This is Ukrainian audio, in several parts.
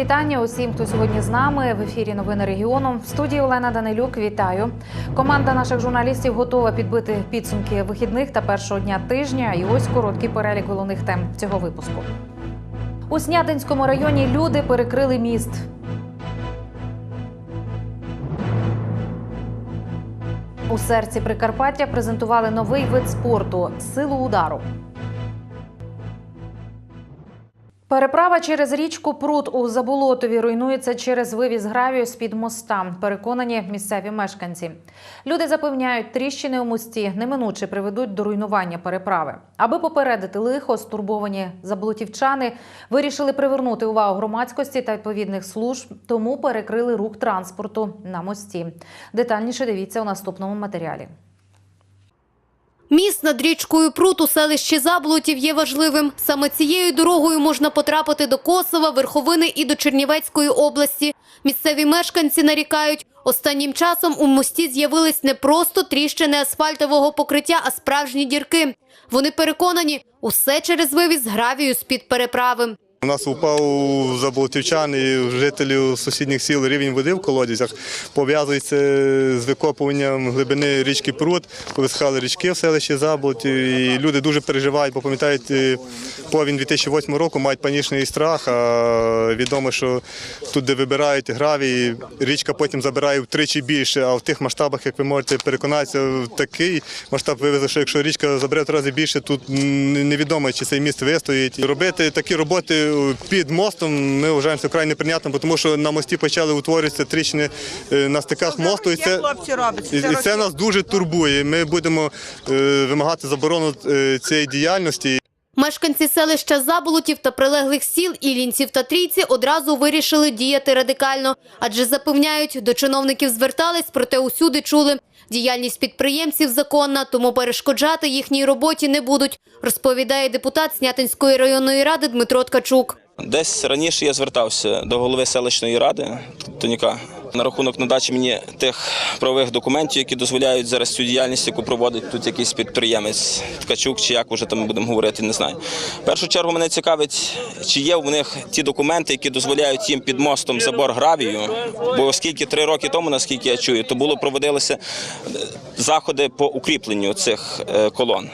Вітання усім, хто сьогодні з нами в ефірі Новини регіону. В студії Олена Данилюк. Вітаю. Команда наших журналістів готова підбити підсумки вихідних та першого дня тижня. І ось короткий перелік головних тем цього випуску. У Снятинському районі люди перекрили міст. У серці Прикарпаття презентували новий вид спорту силу удару. Переправа через річку Прут у Заболотові руйнується через вивіз гравію з-під моста. Переконані місцеві мешканці. Люди запевняють, тріщини у мості неминуче приведуть до руйнування переправи. Аби попередити лихо, стурбовані заболотівчани вирішили привернути увагу громадськості та відповідних служб, тому перекрили рух транспорту на мості. Детальніше дивіться у наступному матеріалі. Міст над річкою Прут у селищі Заблутів є важливим. Саме цією дорогою можна потрапити до Косова, Верховини і до Чернівецької області. Місцеві мешканці нарікають, останнім часом у мості з'явились не просто тріщини асфальтового покриття, а справжні дірки. Вони переконані, усе через вивіз гравію з-під переправи. У нас упав заболотівчан і жителів сусідніх сіл рівень води в колодязях. Пов'язується з викопуванням глибини річки Прут, повисхали річки в селищі Заболотів. І люди дуже переживають, бо пам'ятають, е, повінь 2008 року мають панічний страх. А відомо, що тут, де вибирають гравій, річка потім забирає втричі більше. А в тих масштабах, як ви можете переконатися, такий масштаб вивезли, що якщо річка забере в рази більше, тут невідомо, чи цей міст вистоїть. Робити такі роботи під мостом ми вважаємо це вкрай неприйнятним, тому що на мості почали утворюватися тріщини е, на стиках мосту. І це, і це нас дуже турбує. Ми будемо е, вимагати заборону е, цієї діяльності. Мешканці селища Заболотів та прилеглих сіл Ілінців та Трійці одразу вирішили діяти радикально, адже запевняють, до чиновників звертались, проте усюди чули. Діяльність підприємців законна, тому перешкоджати їхній роботі не будуть, розповідає депутат Снятинської районної ради Дмитро Ткачук. Десь раніше я звертався до голови селищної ради Тоніка на рахунок надачі мені тих правових документів, які дозволяють зараз цю діяльність, яку проводить тут якийсь підприємець Ткачук, чи як вже там будемо говорити, не знаю. В першу чергу мене цікавить, чи є в них ті документи, які дозволяють їм під мостом забор гравію. Бо оскільки три роки тому, наскільки я чую, то було проводилися е, заходи по укріпленню цих е, колон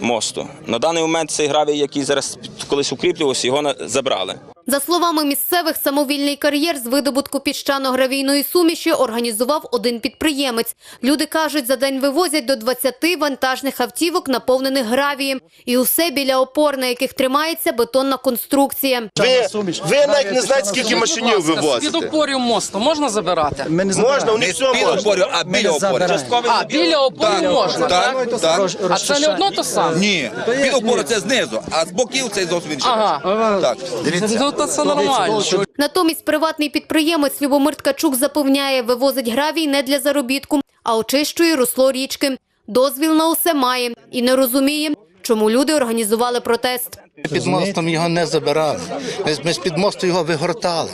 мосту. На даний момент цей гравій, який зараз колись укріплювався, його забрали. За словами місцевих, самовільний кар'єр з видобутку піщано-гравійної суміші організував один підприємець. Люди кажуть, за день вивозять до 20 вантажних автівок, наповнених гравієм. І усе біля опор, на яких тримається бетонна конструкція. Ви, ви навіть не знаєте, скільки машинів Від вивозите. опорів мосту можна забирати? Ми не Можна, у них все можна. опорів, а біля опорів. А, біля опорів можна, так? Так, так. А це не одно то саме? Ні, біля опору це знизу, а з боків це зовсім інше. Ага. Так. Ну, то це нормально. Натомість приватний підприємець Любомир Ткачук запевняє, вивозить гравій не для заробітку, а очищує русло річки. Дозвіл на усе має і не розуміє, чому люди організували протест. Під мостом його не забирали. Ми, з- ми з під мосту його вигортали.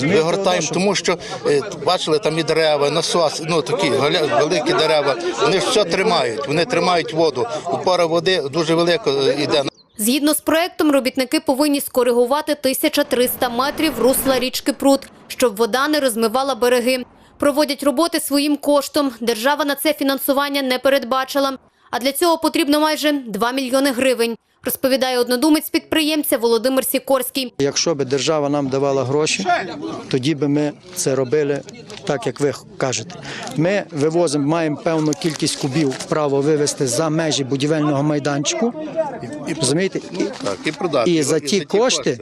Вигортаємо, тому що е, бачили там і дерева, насос, ну такі галя- великі дерева. Вони ж все тримають. Вони тримають воду. Упора води дуже велика е, йде. Згідно з проектом, робітники повинні скоригувати 1300 метрів русла річки Прут, щоб вода не розмивала береги. Проводять роботи своїм коштом. Держава на це фінансування не передбачила. А для цього потрібно майже 2 мільйони гривень, розповідає однодумець підприємця Володимир Сікорський. Якщо б держава нам давала гроші, тоді би ми це робили так, як ви кажете. Ми вивозимо, маємо певну кількість кубів право вивезти за межі будівельного майданчику. Розумієте? І, Так, і продати. і за ті кошти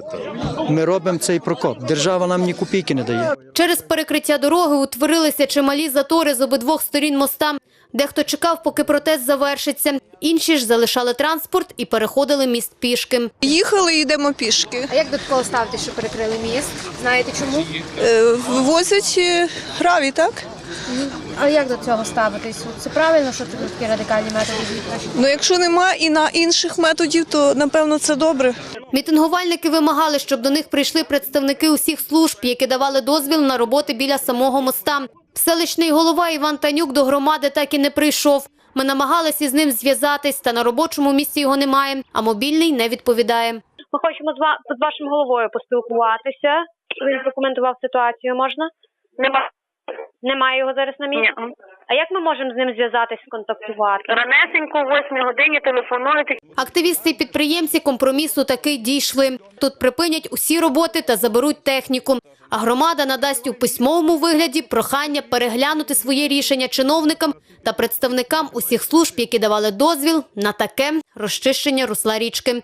ми робимо цей прокоп. Держава нам ні копійки не дає. Через перекриття дороги утворилися чималі затори з обидвох сторін моста. Дехто чекав, поки протест завершиться. Інші ж залишали транспорт і переходили міст пішки. Їхали йдемо пішки. А як до такого ставити, що перекрили міст? Знаєте чому? Е, гравій, так? А як до цього ставитись? Це правильно, що такі радикальні методи Ну якщо нема і на інших методів, то напевно це добре. Мітингувальники вимагали, щоб до них прийшли представники усіх служб, які давали дозвіл на роботи біля самого моста. Селищний голова Іван Танюк до громади так і не прийшов. Ми намагалися з ним зв'язатись, та на робочому місці його немає, а мобільний не відповідає. Ми хочемо з ва- з вашим головою поспілкуватися. Він прокоментував ситуацію, можна? Нема. Немає його зараз на місці? А як ми можемо з ним зв'язатись, сконтактувати? Ранесенько, о 8 годині телефонуєте. Активісти і підприємці компромісу таки дійшли. Тут припинять усі роботи та заберуть техніку. А громада надасть у письмовому вигляді прохання переглянути своє рішення чиновникам та представникам усіх служб, які давали дозвіл на таке розчищення русла річки.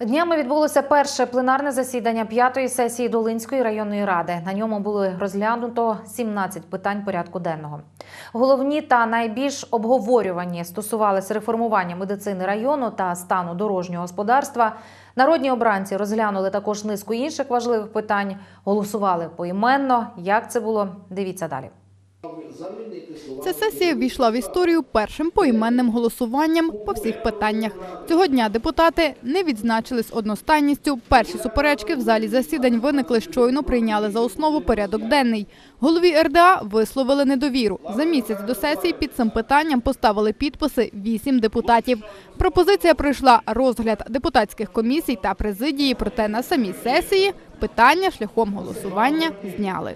Днями відбулося перше пленарне засідання п'ятої сесії Долинської районної ради. На ньому було розглянуто 17 питань порядку денного. Головні та найбільш обговорювані стосувалися реформування медицини району та стану дорожнього господарства. Народні обранці розглянули також низку інших важливих питань. Голосували поіменно. Як це було? Дивіться далі. Ця сесія ввійшла в історію першим поіменним голосуванням по всіх питаннях. Цього дня депутати не відзначились одностайністю. Перші суперечки в залі засідань виникли щойно прийняли за основу порядок денний. Голові РДА висловили недовіру. За місяць до сесії під цим питанням поставили підписи вісім депутатів. Пропозиція пройшла розгляд депутатських комісій та президії, проте на самій сесії питання шляхом голосування зняли.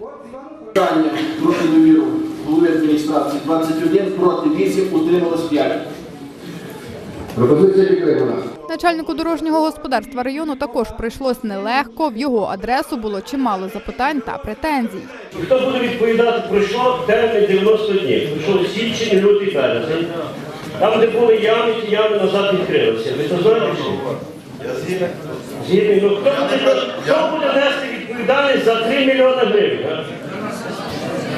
Питання про недовіру голови адміністрації 21, проти 8, утрималось 5. Пропозиція підтримана. Начальнику дорожнього господарства району також прийшлось нелегко. В його адресу було чимало запитань та претензій. Хто буде відповідати, пройшло термін 90 днів. Пройшов січень, лютий, березень. Там, де були ями, ті ями назад відкрилися. Ви це знаєте? Згідний. Ну, хто буде, хто буде нести відповідальність за 3 мільйони гривень?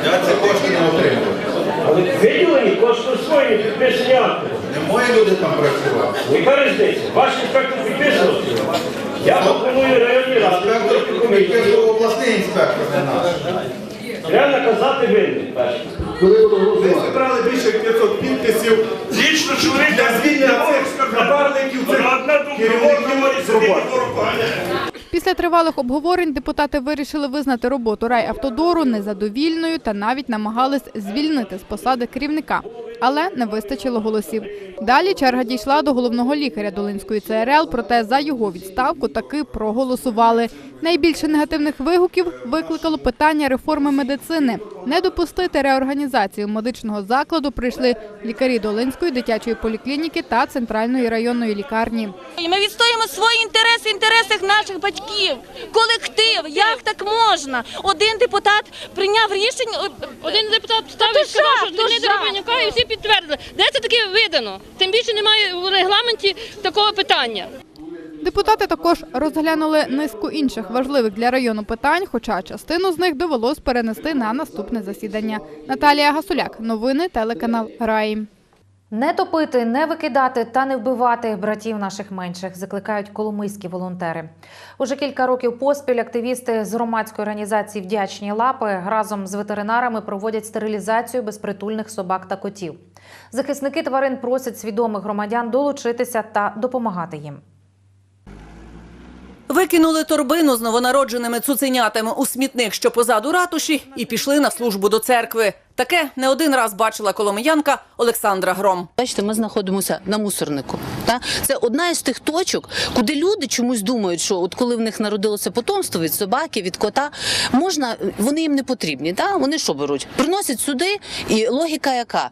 Я це кошти не отримав. Але виділені кошти свої підписані акти. Не мої люди там працювали. Яка різниця? Ваш інспектор підписував. Я пропоную районній раді, створити комісію. обласний інспектор, не наш. Треба наказати винних перше. Голосувати? Зібрали більше 500 підписів. Лічно чоловік для звільнення цих напарників, цих керівників з роботи. Після тривалих обговорень депутати вирішили визнати роботу райавтодору незадовільною та навіть намагались звільнити з посади керівника. Але не вистачило голосів. Далі черга дійшла до головного лікаря Долинської ЦРЛ, проте за його відставку таки проголосували. Найбільше негативних вигуків викликало питання реформи медицини. Не допустити реорганізацію медичного закладу прийшли лікарі Долинської дитячої поліклініки та центральної районної лікарні. Ми відстоїмо свої інтереси, інтереси наших батьків, колектив. Як так можна? Один депутат прийняв рішення. Один депутат ставив, жах. Романюка, і всі підтвердили. Де це таке видано? Тим більше немає в регламенті такого питання. Депутати також розглянули низку інших важливих для району питань, хоча частину з них довелось перенести на наступне засідання. Наталія Гасуляк, новини, телеканал Раї. Не топити, не викидати та не вбивати братів наших менших закликають коломийські волонтери. Уже кілька років поспіль активісти з громадської організації Вдячні лапи разом з ветеринарами проводять стерилізацію безпритульних собак та котів. Захисники тварин просять свідомих громадян долучитися та допомагати їм. Викинули торбину з новонародженими цуценятами у смітник, що позаду ратуші, і пішли на службу до церкви. Таке не один раз бачила коломиянка Олександра Гром. Бачите, ми знаходимося на мусорнику. Та? Це одна із тих точок, куди люди чомусь думають, що от коли в них народилося потомство від собаки, від кота, можна, вони їм не потрібні. Та? Вони що беруть? Приносять сюди, і логіка яка?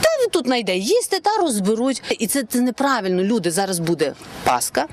Та тут знайде їсти та розберуть. І це, це неправильно. Люди зараз буде паска,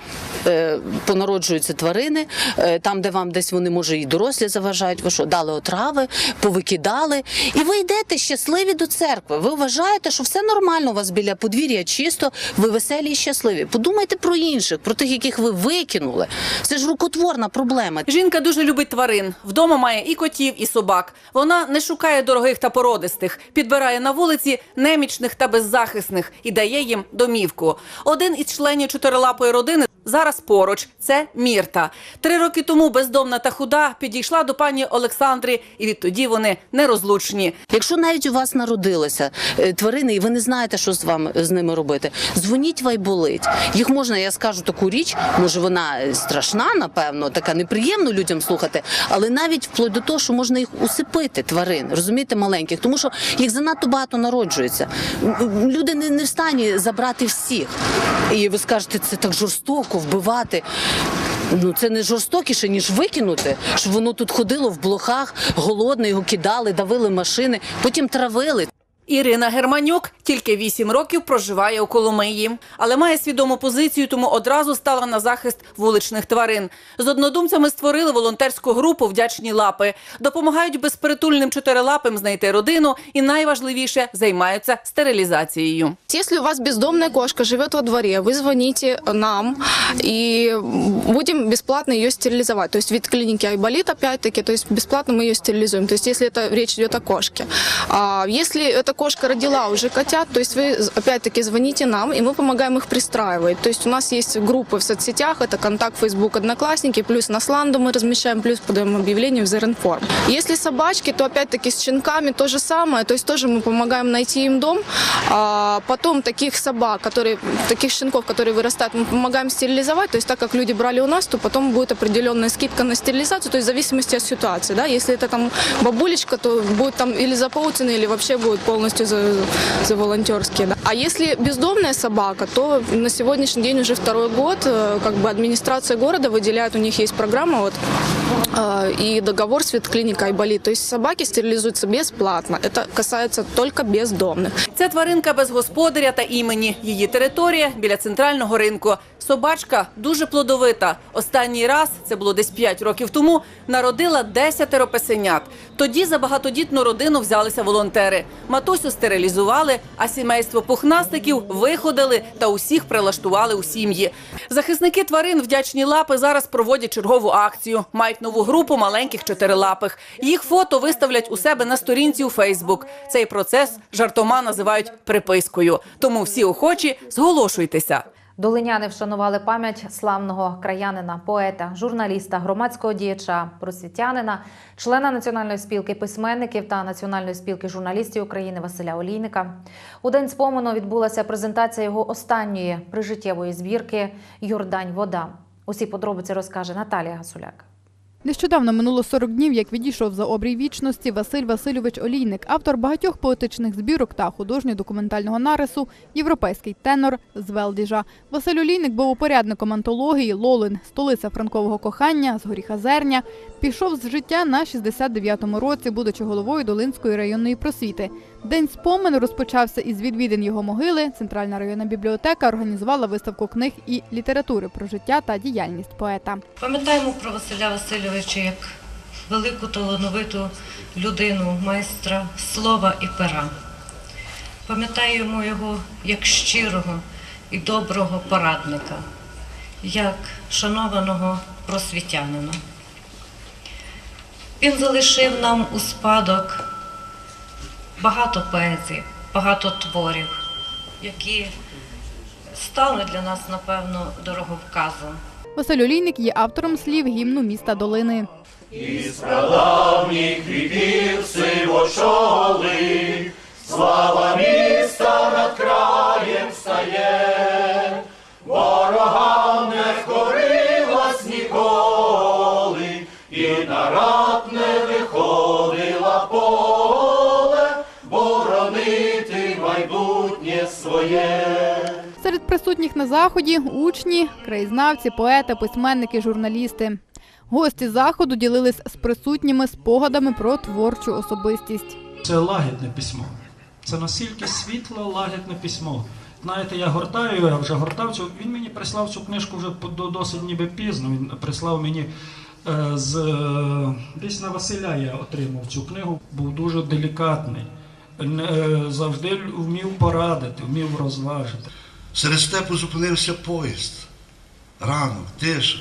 е, понароджуються тварини, е, там, де вам десь вони може і дорослі заважають. Ви що дали отрави, повикидали, і ви йдете щасливі до церкви. Ви вважаєте, що все нормально у вас біля подвір'я чисто, ви веселі і щасливі. Подумайте про інших, про тих, яких ви викинули. Це ж рукотворна проблема. Жінка дуже любить тварин. Вдома має і котів, і собак. Вона не шукає дорогих та породистих, підбирає на вулиці немічних та беззахисних і дає їм домівку. Один із членів чотирилапої родини зараз поруч. Це Мірта. Три роки тому бездомна та худа підійшла до пані Олександри, і відтоді вони нерозлучні. Якщо навіть у вас народилися е, тварини, і ви не знаєте, що з вами з ними робити, дзвоніть вайболить. Їх можна, я скажу таку річ, може вона е, страшна, напевно, така неприємно людям слухати, але навіть вплоть до того, що можна їх усипити тварин, розумієте, маленьких, тому що їх занадто багато народжується. Люди не, не в стані забрати всіх. І ви скажете, це так жорстоко вбивати. Ну це не жорстокіше, ніж викинути, щоб воно тут ходило в блохах, голодне, його кидали, давили машини, потім травили. Ірина Германюк тільки 8 років проживає у Коломиї, але має свідому позицію, тому одразу стала на захист вуличних тварин. З однодумцями створили волонтерську групу Вдячні лапи. Допомагають безпритульним чотирилапим знайти родину і найважливіше займаються стерилізацією. Если у вас бездомная кошка живет во дворе, вы звоните нам и будем бесплатно ее стерилизовать. То есть вид клиники Айболит, опять-таки, то есть бесплатно мы ее стерилизуем. То есть если это речь идет о кошке. А если эта кошка родила уже котят, то есть вы опять-таки звоните нам, и мы помогаем их пристраивать. То есть у нас есть группы в соцсетях, это контакт, Facebook, Одноклассники, плюс на Сланду мы размещаем, плюс подаем объявление в Зеринформ. Если собачки, то опять-таки с щенками то же самое, то есть тоже мы помогаем найти им дом. А потом таких собак, которые, таких щенков, которые вырастают, мы помогаем стерилизовать. То есть так как люди брали у нас, то потом будет определенная скидка на стерилизацию, то есть в зависимости от ситуации. Да? Если это там бабулечка, то будет там или за полцены, или вообще будет полностью за, за волонтерские. Да? А если бездомная собака, то на сегодняшний день уже второй год э, как бы администрация города выделяет, у них есть программа вот, э, и договор с ветклиникой Айболит. То есть собаки стерилизуются бесплатно. Это касается только бездомных. Це тваринка без господаря та імені. Її територія біля центрального ринку. Собачка дуже плодовита. Останній раз, це було десь 5 років тому, народила 10 песенят. Тоді за багатодітну родину взялися волонтери. Матусю стерилізували, а сімейство пухнастиків виходили та усіх прилаштували у сім'ї. Захисники тварин вдячні лапи зараз проводять чергову акцію. Мають нову групу маленьких чотирилапих. Їх фото виставлять у себе на сторінці у Фейсбук. Цей процес жартома називають припискою. Тому всі охочі зголошуйтеся. Долиняни вшанували пам'ять славного краянина, поета, журналіста, громадського діяча, просвітянина, члена Національної спілки письменників та Національної спілки журналістів України Василя Олійника. У день спомену відбулася презентація його останньої прижиттєвої збірки Йордань Вода. Усі подробиці розкаже Наталія Гасуляк. Нещодавно минуло 40 днів, як відійшов за обрій вічності Василь Васильович Олійник, автор багатьох поетичних збірок та художньо-документального нарису, європейський тенор з Велдіжа. Василь Олійник був упорядником антології Лолин, столиця франкового кохання з горіха Зерня. Пішов з життя на 69-му році, будучи головою Долинської районної просвіти. День спомену розпочався із відвідин його могили. Центральна районна бібліотека організувала виставку книг і літератури про життя та діяльність поета. Пам'ятаємо про Василя Васильовича як велику талановиту людину, майстра слова і пера. Пам'ятаємо його як щирого і доброго порадника, як шанованого просвітянина. Він залишив нам у спадок багато поезії, багато творів, які стануть для нас, напевно, дороговказом. Василь Олійник є автором слів гімну міста Долини. Із прадавніх віків сивочоли, слава міста над краєм стає, ворогам не корилась ніколи, і на рад не виходила поле, боронити майбутнє своє. Присутніх на заході учні, краєзнавці, поети, письменники, журналісти. Гості заходу ділились з присутніми спогадами про творчу особистість. Це лагідне письмо. Це настільки світле, лагідне письмо. Знаєте, я гортаю, я вже гортав цю. Він мені прислав цю книжку вже до- досить ніби пізно. Він прислав мені е, з е, десь на Василя я отримав цю книгу. Був дуже делікатний. Е, завжди вмів порадити, вмів розважити. Серед степу зупинився поїзд. Ранок, тиша,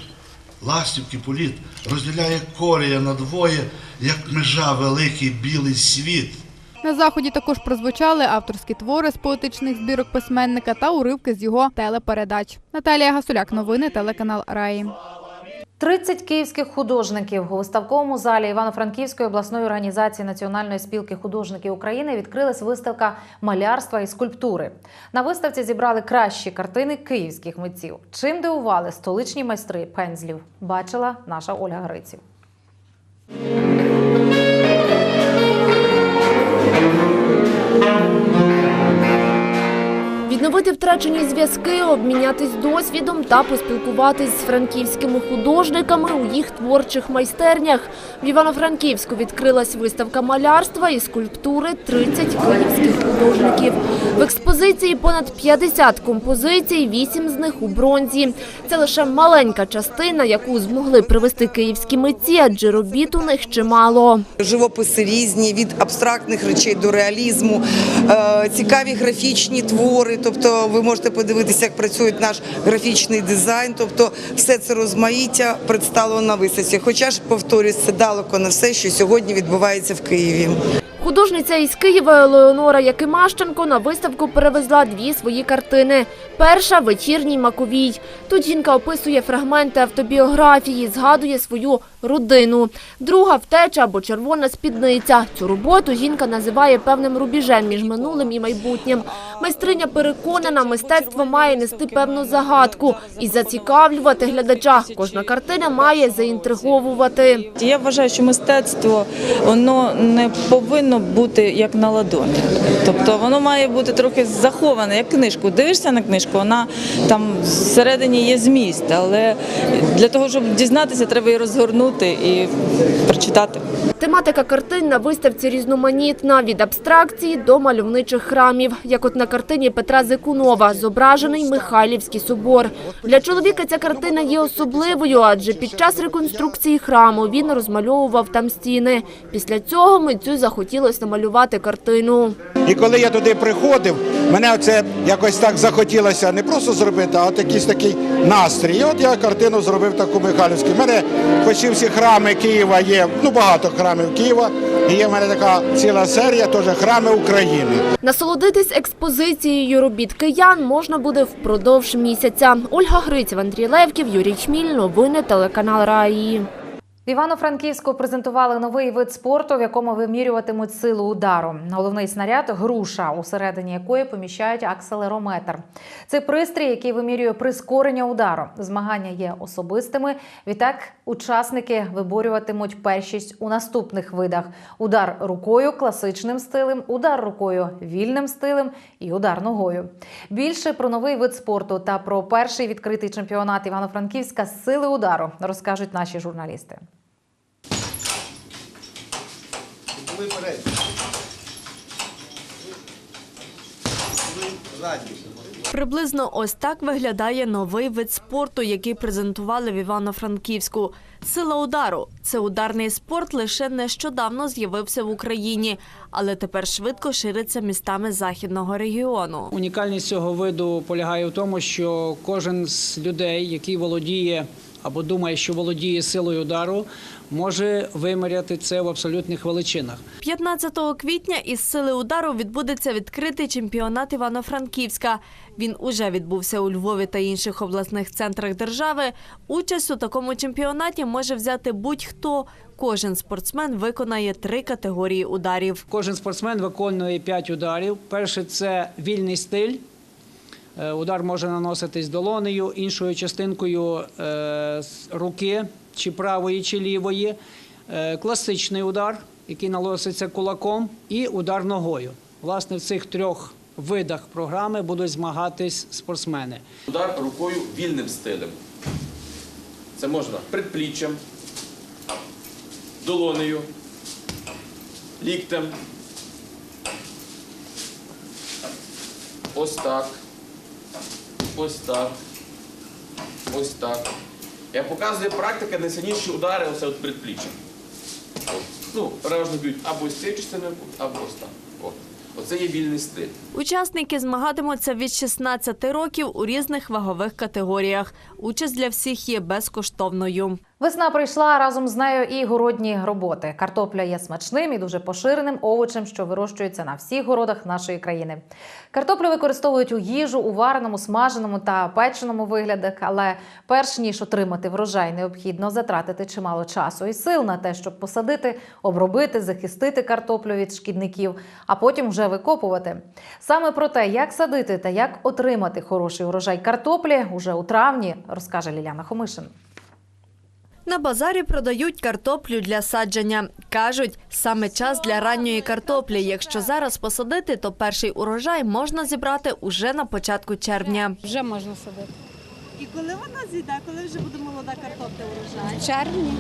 ластівки політ розділяє колія надвоє, як межа великий білий світ. На заході також прозвучали авторські твори з поетичних збірок письменника та уривки з його телепередач. Наталія Гасуляк, новини, телеканал Раї. 30 київських художників у виставковому залі Івано-Франківської обласної організації Національної спілки художників України відкрилась виставка малярства і скульптури. На виставці зібрали кращі картини київських митців. Чим дивували столичні майстри пензлів, бачила наша Ольга Гриців. Відновити втрачені зв'язки, обмінятись досвідом та поспілкуватись з франківськими художниками у їх творчих майстернях. В Івано-Франківську відкрилась виставка малярства і скульптури 30 київських художників. В експозиції понад 50 композицій, 8 з них у бронзі. Це лише маленька частина, яку змогли привезти київські митці, адже робіт у них чимало. Живописи різні від абстрактних речей до реалізму, е, цікаві графічні твори. Тобто, ви можете подивитися, як працює наш графічний дизайн. Тобто, все це розмаїття представлено на виставці. Хоча ж повторюсь, це далеко на все, що сьогодні відбувається в Києві. Художниця із Києва Леонора Якимащенко на виставку перевезла дві свої картини. Перша вечірній Маковій. Тут жінка описує фрагменти автобіографії, згадує свою родину. Друга втеча або червона спідниця. Цю роботу жінка називає певним рубіжем між минулим і майбутнім. Майстриня переконана, мистецтво має нести певну загадку і зацікавлювати глядача. Кожна картина має заінтриговувати. Я вважаю, що мистецтво воно не повинно бути як на ладоні. Тобто воно має бути трохи заховане, як книжку. Дивишся на книжку, вона там всередині є зміст, але для того, щоб дізнатися, треба її розгорнути і прочитати. Тематика картин на виставці різноманітна від абстракції до мальовничих храмів, як от на картині Петра Зикунова, зображений Михайлівський собор. Для чоловіка ця картина є особливою, адже під час реконструкції храму він розмальовував там стіни. Після цього митцю захотілося намалювати картину. І коли я туди приходив, мене оце якось так захотілося не просто зробити, а от якийсь такий настрій. І от я картину зробив таку Михайлівську. У мене почти всі храми Києва є, ну багато храмів Києва. І є в мене така ціла серія, теж храми України. Насолодитись експозицією робіт киян можна буде впродовж місяця. Ольга Гриців, Андрій Левків, Юрій Чміль. Новини телеканал Раї. В Івано-Франківську презентували новий вид спорту, в якому вимірюватимуть силу удару. Головний снаряд груша, усередині якої поміщають акселерометр. Це пристрій, який вимірює прискорення удару. Змагання є особистими. Відтак учасники виборюватимуть першість у наступних видах: удар рукою класичним стилем, удар рукою вільним стилем і удар ногою. Більше про новий вид спорту та про перший відкритий чемпіонат Івано-Франківська сили удару розкажуть наші журналісти. Приблизно ось так виглядає новий вид спорту, який презентували в Івано-Франківську. Сила удару це ударний спорт лише нещодавно з'явився в Україні, але тепер швидко шириться містами західного регіону. Унікальність цього виду полягає в тому, що кожен з людей, який володіє або думає, що володіє силою удару, може виміряти це в абсолютних величинах. 15 квітня із сили удару відбудеться відкритий чемпіонат Івано-Франківська. Він уже відбувся у Львові та інших обласних центрах держави. Участь у такому чемпіонаті може взяти будь-хто. Кожен спортсмен виконає три категорії ударів. Кожен спортсмен виконує 5 ударів. Перший це вільний стиль. Е, Удар може наноситись долонею, іншою частинкою е, руки, чи правої, чи лівої. Е, Класичний удар, який наноситься кулаком, і удар ногою. Власне, в цих трьох видах програми будуть змагатись спортсмени. Удар рукою вільним стилем. Це можна предпліччям, долонею, ліктем. Ось так. Ось так. Ось так. Я показую практика найсильніші удари оце от предпліччям. Ну, переважно б'ють або з цією частиною, або ось так. Оце є вільний стиль. Учасники змагатимуться від 16 років у різних вагових категоріях. Участь для всіх є безкоштовною. Весна прийшла разом з нею і городні роботи. Картопля є смачним і дуже поширеним овочем, що вирощується на всіх городах нашої країни. Картоплю використовують у їжу, у вареному, смаженому та печеному виглядах. Але перш ніж отримати врожай, необхідно затратити чимало часу і сил на те, щоб посадити, обробити, захистити картоплю від шкідників, а потім вже викопувати. Саме про те, як садити та як отримати хороший урожай картоплі, уже у травні розкаже Ліляна Хомишин. На базарі продають картоплю для садження. Кажуть, саме час для ранньої картоплі. Якщо зараз посадити, то перший урожай можна зібрати уже на початку червня. Вже можна садити. І коли вона зійде, коли вже буде молода картопля урожай? В червні.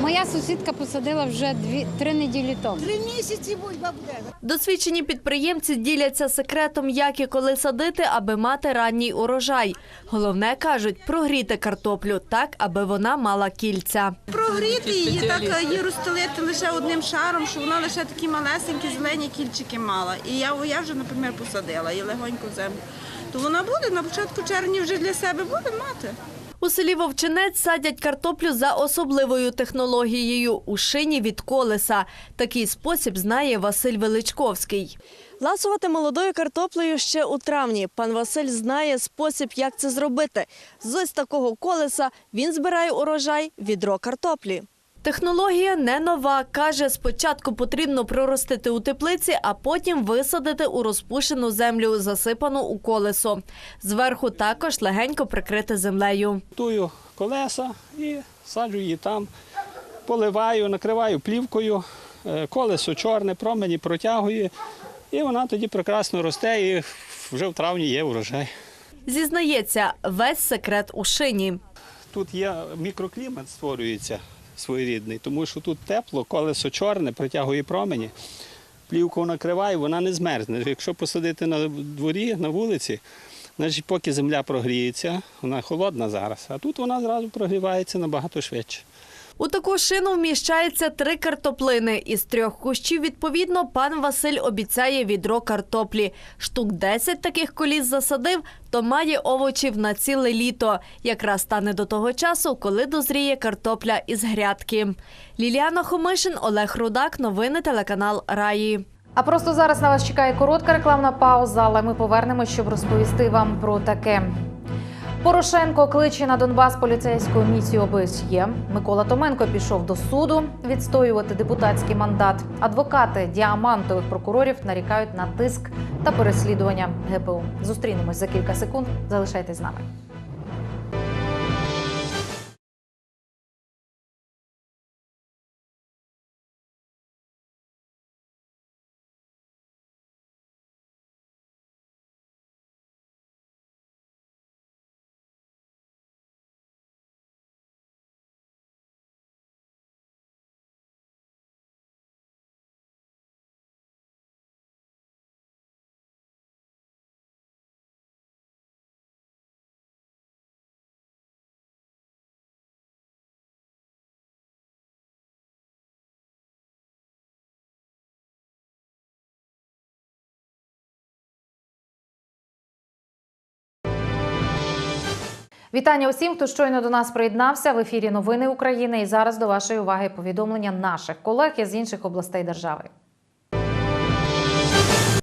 Моя сусідка посадила вже дві, три неділі тому. Три місяці бульба буде. Досвідчені підприємці діляться секретом, як і коли садити, аби мати ранній урожай. Головне кажуть, прогріти картоплю так, аби вона мала кільця. Прогріти її, так її розстелити лише одним шаром, щоб вона лише такі малесенькі зелені кільчики мала. І я, я вже, наприклад, посадила її легонько в землю. То вона буде на початку червня вже для себе буде мати. У селі Вовчинець садять картоплю за особливою технологією у шині від колеса. Такий спосіб знає Василь Величковський. Ласувати молодою картоплею ще у травні. Пан Василь знає спосіб, як це зробити. З ось такого колеса він збирає урожай відро картоплі. Технологія не нова. Каже, спочатку потрібно проростити у теплиці, а потім висадити у розпушену землю, засипану у колесо. Зверху також легенько прикрити землею. Тую колеса і саджу її там, поливаю, накриваю плівкою, е, колесо чорне, промені протягує, і вона тоді прекрасно росте, і вже в травні є урожай. Зізнається, весь секрет у шині. Тут є мікроклімат, створюється своєрідний, тому що тут тепло, колесо чорне, притягує промені. Плівку накриває, вона не змерзне. Якщо посадити на дворі, на вулиці, значить, поки земля прогріється, вона холодна зараз, а тут вона зразу прогрівається набагато швидше. У таку шину вміщається три картоплини. Із трьох кущів, відповідно, пан Василь обіцяє відро картоплі. Штук 10 таких коліс засадив, то має овочів на ціле літо. Якраз стане до того часу, коли дозріє картопля із грядки. Ліліана Хомишин, Олег Рудак. Новини телеканал Раї. А просто зараз на вас чекає коротка рекламна пауза, але ми повернемось, щоб розповісти вам про таке. Порошенко кличе на Донбас поліцейську місію ОБСЄ. Микола Томенко пішов до суду відстоювати депутатський мандат. Адвокати діамантових прокурорів нарікають на тиск та переслідування ГПУ. Зустрінемось за кілька секунд. Залишайтесь з нами. Вітання усім, хто щойно до нас приєднався в ефірі Новини України. І зараз до вашої уваги повідомлення наших колег із інших областей держави.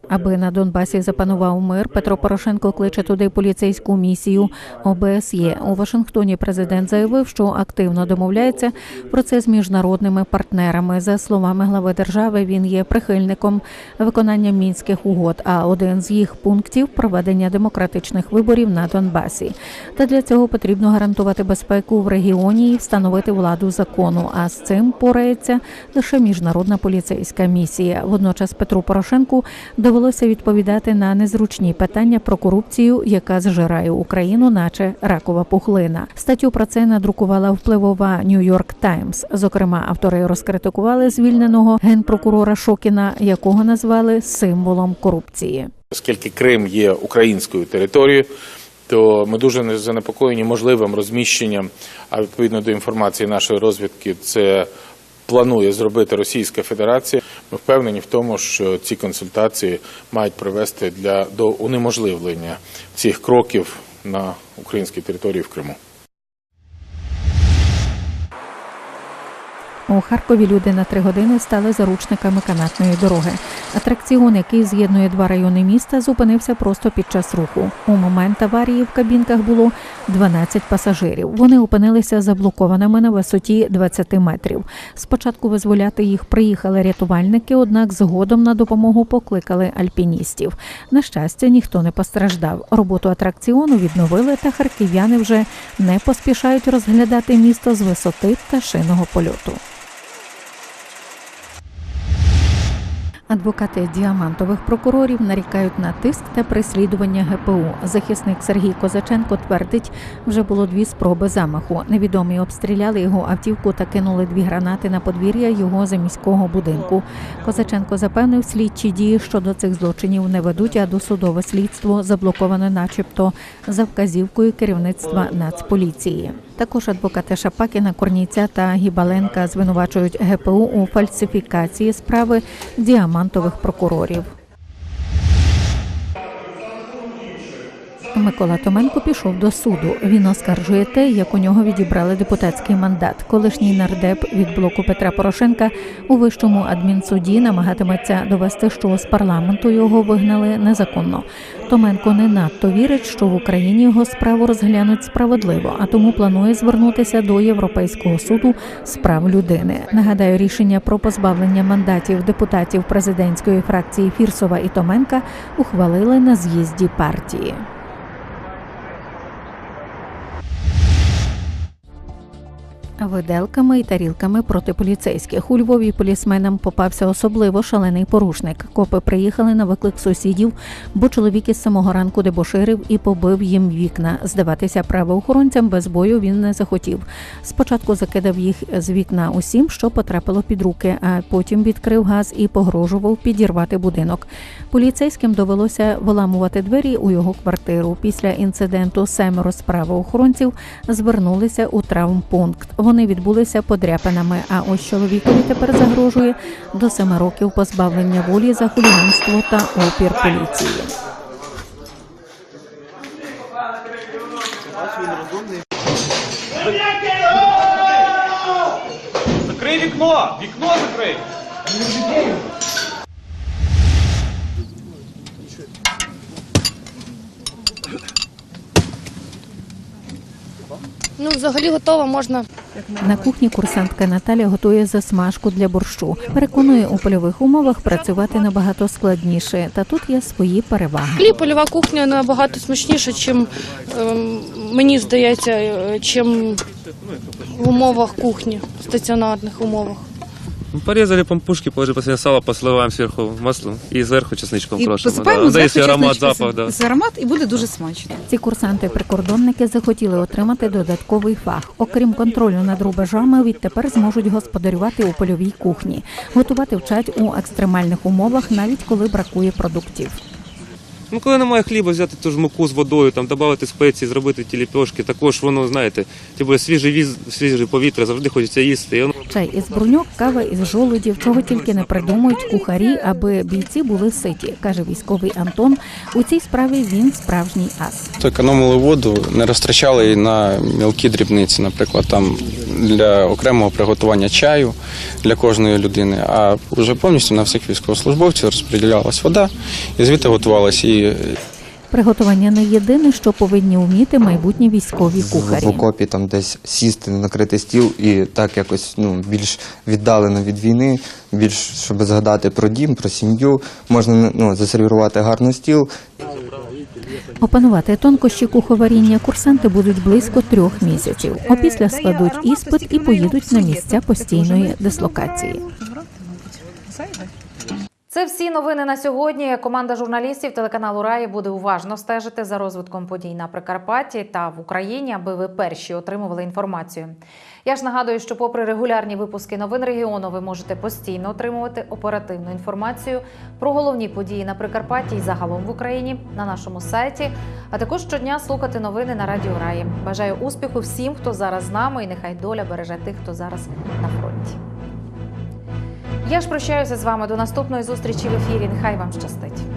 Аби на Донбасі запанував мир, Петро Порошенко кличе туди поліцейську місію ОБСЄ. У Вашингтоні президент заявив, що активно домовляється про це з міжнародними партнерами. За словами глави держави, він є прихильником виконання мінських угод. А один з їх пунктів проведення демократичних виборів на Донбасі. Та для цього потрібно гарантувати безпеку в регіоні і встановити владу закону. А з цим порається лише міжнародна поліцейська місія. Водночас Петру Порошенку довелося відповідати на незручні питання про корупцію, яка зжирає Україну, наче ракова пухлина. Статтю про це надрукувала впливова Нью-Йорк Таймс. Зокрема, автори розкритикували звільненого генпрокурора Шокіна, якого назвали символом корупції. Оскільки Крим є українською територією, то ми дуже занепокоєні можливим розміщенням, а відповідно до інформації нашої розвідки, це планує зробити Російська Федерація. Ми впевнені в тому, що ці консультації мають привести для до унеможливлення цих кроків на українській території в Криму. У Харкові люди на три години стали заручниками канатної дороги. Атракціон, який з'єднує два райони міста, зупинився просто під час руху. У момент аварії в кабінках було 12 пасажирів. Вони опинилися заблокованими на висоті 20 метрів. Спочатку визволяти їх приїхали рятувальники, однак згодом на допомогу покликали альпіністів. На щастя, ніхто не постраждав. Роботу атракціону відновили, та харків'яни вже не поспішають розглядати місто з висоти пташиного польоту. Адвокати діамантових прокурорів нарікають на тиск та переслідування ГПУ. Захисник Сергій Козаченко твердить, вже було дві спроби замаху. Невідомі обстріляли його автівку та кинули дві гранати на подвір'я його заміського будинку. Козаченко запевнив, слідчі дії щодо цих злочинів не ведуть, а досудове слідство заблоковане, начебто, за вказівкою керівництва Нацполіції. Також адвокати Шапакіна, Корніця та Гібаленка звинувачують ГПУ у фальсифікації справи діамантових прокурорів. Микола Томенко пішов до суду. Він оскаржує те, як у нього відібрали депутатський мандат. Колишній нардеп від блоку Петра Порошенка у вищому адмінсуді намагатиметься довести, що з парламенту його вигнали незаконно. Томенко не надто вірить, що в Україні його справу розглянуть справедливо, а тому планує звернутися до Європейського суду з прав людини. Нагадаю, рішення про позбавлення мандатів депутатів президентської фракції Фірсова і Томенка ухвалили на з'їзді партії. Виделками і тарілками проти поліцейських у Львові полісменам попався особливо шалений порушник. Копи приїхали на виклик сусідів, бо чоловік із самого ранку дебоширив і побив їм вікна. Здаватися правоохоронцям без бою він не захотів. Спочатку закидав їх з вікна усім, що потрапило під руки, а потім відкрив газ і погрожував підірвати будинок. Поліцейським довелося виламувати двері у його квартиру. Після інциденту семеро з правоохоронців звернулися у травмпункт. Вони відбулися подряпинами. А ось чоловікові тепер загрожує до семи років позбавлення волі за хуліганство та опір поліції. Закрий вікно! Вікно закрий! Ну, взагалі готова, можна. На кухні курсантка Наталя готує засмажку для борщу. Переконує, у польових умовах працювати набагато складніше, та тут є свої переваги. Хліб, польова кухня набагато смачніша, чим ем, мені здається, е, чим в умовах кухні, в стаціонарних умовах. Ну, Порезали пампушки, положили последнее сало, посливаємо сверху маслом і зверху чесничком І крошимо. посипаємо да. зверху аромат, запах, да. Це аромат і буде дуже смачно. Ці курсанти-прикордонники захотіли отримати додатковий фах. Окрім контролю над рубежами, відтепер зможуть господарювати у польовій кухні. Готувати вчать у екстремальних умовах, навіть коли бракує продуктів. Ну, коли немає хліба, взяти ту ж муку з водою, там додати спеції, зробити ті ліпьошки, також воно, знаєте, типу свіжий віз, свіже повітря, завжди хочеться їсти. І воно Чай із бруньок, кава із жолудів, чого тільки не придумують кухарі, аби бійці були ситі, каже військовий Антон. У цій справі він справжній ас. Економили воду, не розтрачали її на мілкі дрібниці, наприклад, там для окремого приготування чаю для кожної людини, а вже повністю на всіх військовослужбовців розподілялась вода і звідти готувалась і Приготування не єдине, що повинні вміти майбутні військові кухарі. в окопі там десь сісти, накрити стіл і так якось ну, більш віддалено від війни, більш щоб згадати про дім, про сім'ю, можна ну, засервірувати гарно стіл. Опанувати тонкощі куховаріння курсанти будуть близько трьох місяців. Опісля складуть іспит і поїдуть на місця постійної дислокації. Це всі новини на сьогодні. Команда журналістів телеканалу Раї буде уважно стежити за розвитком подій на Прикарпатті та в Україні, аби ви перші отримували інформацію. Я ж нагадую, що, попри регулярні випуски новин регіону, ви можете постійно отримувати оперативну інформацію про головні події на Прикарпатті і загалом в Україні на нашому сайті. А також щодня слухати новини на Радіо Раї. Бажаю успіху всім, хто зараз з нами, і нехай доля береже тих, хто зараз на фронті. Я ж прощаюся з вами до наступної зустрічі в ефірі. Нехай вам щастить.